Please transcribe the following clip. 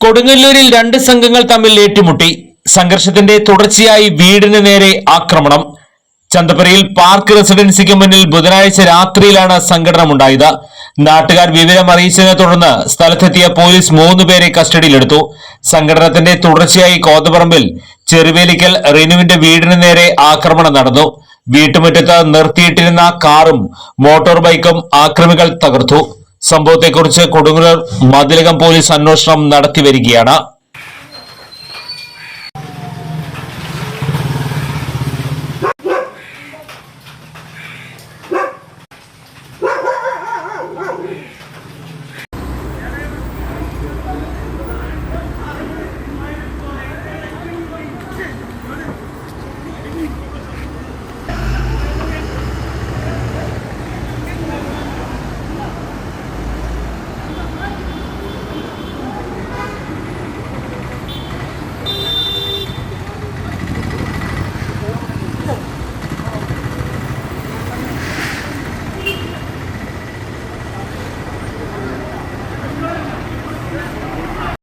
കൊടുങ്ങല്ലൂരിൽ രണ്ട് സംഘങ്ങൾ തമ്മിൽ ഏറ്റുമുട്ടി. സംഘർഷത്തിന്റെ തുടർച്ചയായി വീടിന് നേരെ ആക്രമണം. ചന്തപ്പുരയിൽ പാർക്ക് റെസിഡൻസിക്ക് മുന്നിൽ ബുധനാഴ്ച രാത്രിയിലാണ് സംഘടനമുണ്ടായത്. നാട്ടുകാർ വിവരം അറിയിച്ചതിനെ തുടർന്ന് സ്ഥലത്തെത്തിയ പോലീസ് മൂന്ന് പേരെ കസ്റ്റഡിയിലെടുത്തു. സംഘടനത്തിന്റെ തുടർച്ചയായി കോതപറമ്പിൽ ചെറുവേലിക്കൽ റിനുവിന്റെ വീടിന് നേരെ ആക്രമണം നടന്നു. വീട്ടുമുറ്റത്ത് നിർത്തിയിട്ടിരുന്ന കാറും മോട്ടോർ ബൈക്കും ആക്രമികൾ തകർത്തു. സംഭവത്തെക്കുറിച്ച് കൊടുങ്ങല്ലൂർ മതിലകം പോലീസ് അന്വേഷണം നടത്തി വരികയാണ്